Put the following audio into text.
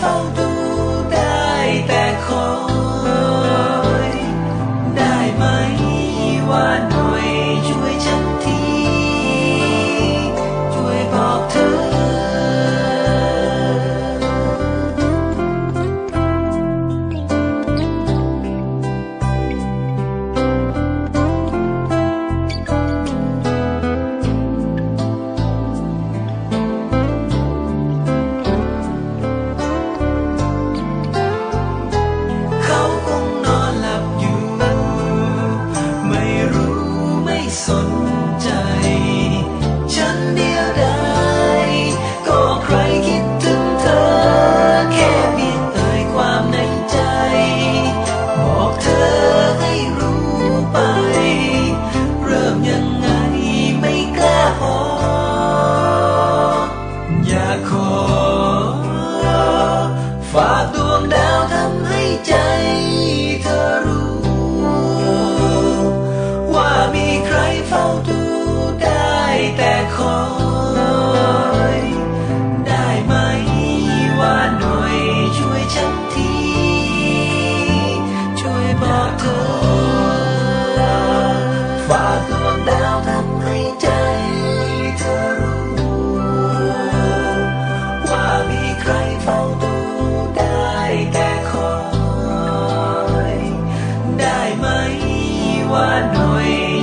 เฝ้าดู สนใจ ฉันเดียวดายก็ใครคิดถึงเธอ แค่เพียงเอ่ยความในใจ บอกเธอให้รู้ไป เริ่มยังไงไม่กล้าพอ อยาขอฝาด maiwanan